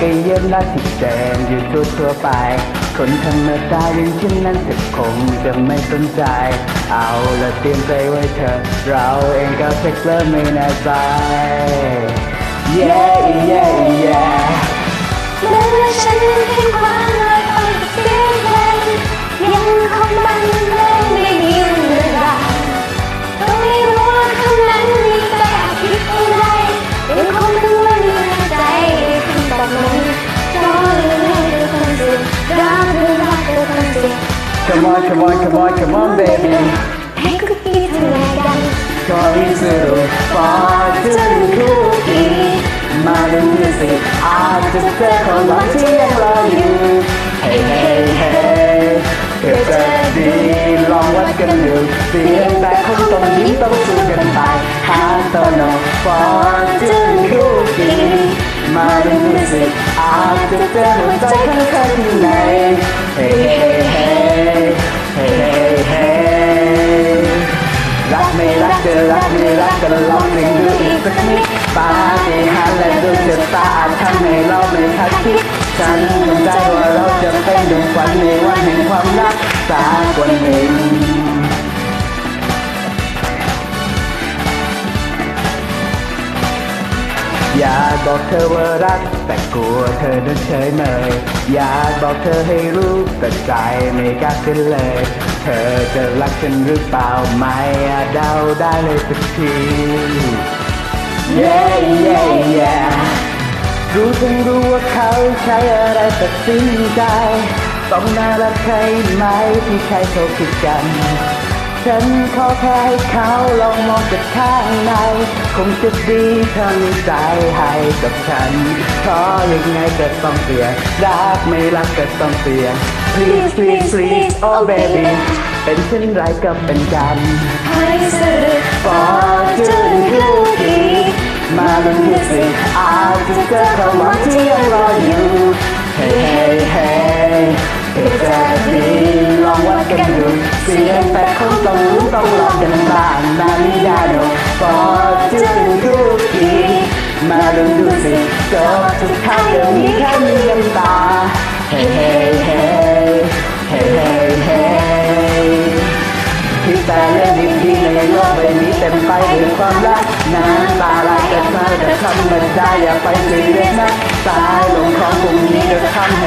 ก็ยังรักที่เดิมอยู่ทั่วทั่วไป คนธรรมดาอย่างฉันนั้นจะคงจะไม่สนใจ เอาละเตรียมใจไว้เถอะเราเองก็เช็คเริ่มไม่แน่ใจ yeah yeah มาดูสิอาจจะเจอคนรักที่ยังรออยู่เฮ้เฮ้เฮ้เพื่อจะดีลองวัดกันดูเสียงแต่คงต้องยิ้มต้องสู้กันไปหาตัวโนฟอร์จูนคุกกี้ มาดูสิอาจจะเจอหัวใจข้างๆที่ไหนเฮ้เฮ้เฮ้เฮ้เฮ้รักไม่รักเธอรักไม่รักกันลองหนึ่งดูอีกสักนิดปาฏิหาริย์และดวงชะตาอาจทำให้เราไม่คาดคิดฉันคงได้ว่าเราจะเป็นดวงฝันในวันแห่งความรักสักวันหนึ่ง อยากบอกเธอว่ารัก แต่กลัวเธอนั้นเฉยเมยอยากบอกเธอให้รู้แต่ใจไม่กล้าขึ้นเลย เธอจะรักฉันหรือเปล่าไม่อาจเดาได้เลยสักที Yeah yeah yeah รู้ทั้งรู้ว่าเขาใช้อะไรตัดสินใจต้องน่ารักใครไหมที่ใครเขาคิดกัน ฉันขอแค่ให้เขาลองมองจากข้างใน คงจะดีถ้ามีใจให้กับฉันเพราะยังไงก็ต้องเปลี่ยนรักไม่รักก็ต้องเปลี่ยน please please please oh baby เป็นเช่นไรก็เป็นกันให้สุด Fortune cookie มาลุ้นดูสิอาจจะเจอความหวังที่ยังรออยู่เฮ้เฮ้เฮ้เพื่อจะดีลองวัดกันดู สียงแต่คงต้องรู้ต้องลองกันบ้างนามิดาโด Fortune cookie มาลุ้นดูสิจบทุกทางยังมีแค่มีน้ำตาเฮ้เฮ้เฮ้เฮ้เฮ้เฮ้ที่แต่เรื่องดีๆในโลกใบนี้เต็มไปด้วยความรักน้ำตาไหลแต่เธอแต่ธรรมดาอย่าไปซีเรียสนะสายลมของพรุ่งนี้จะทำ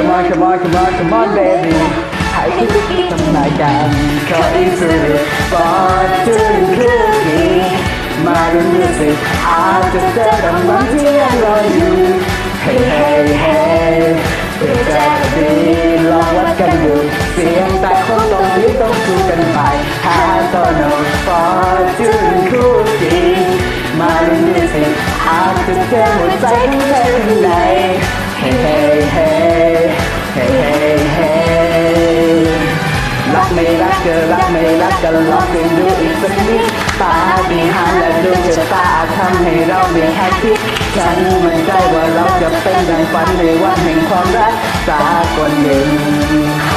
Come on, come on, come on, come on, baby ให้ทุกที่ทำนายกันขออีกสุดฟอร์จูนคุกกี้มาดูสิอาจจะเจอกับวันที่ยังรออยู่เฮ้เฮ้เฮ้เพื่อจะดีลองวัดกันดู เสียงแต่คงต้องรีบต้องสู้กันไปหาตัวโน้ฟอร์จูนคุกกี้มาดูสิอาจจะเจอหัวใจของเธอข้างในเฮ้ ไม่รักกันลองดูดูอีกสักนิดปาฏิหาริย์และดวงชะตาทำให้เราม่คาดคิดฉันมั่นใจว่าเราจะเป็นดังฝันในวันแห่งความรักสักวันหนึ่ง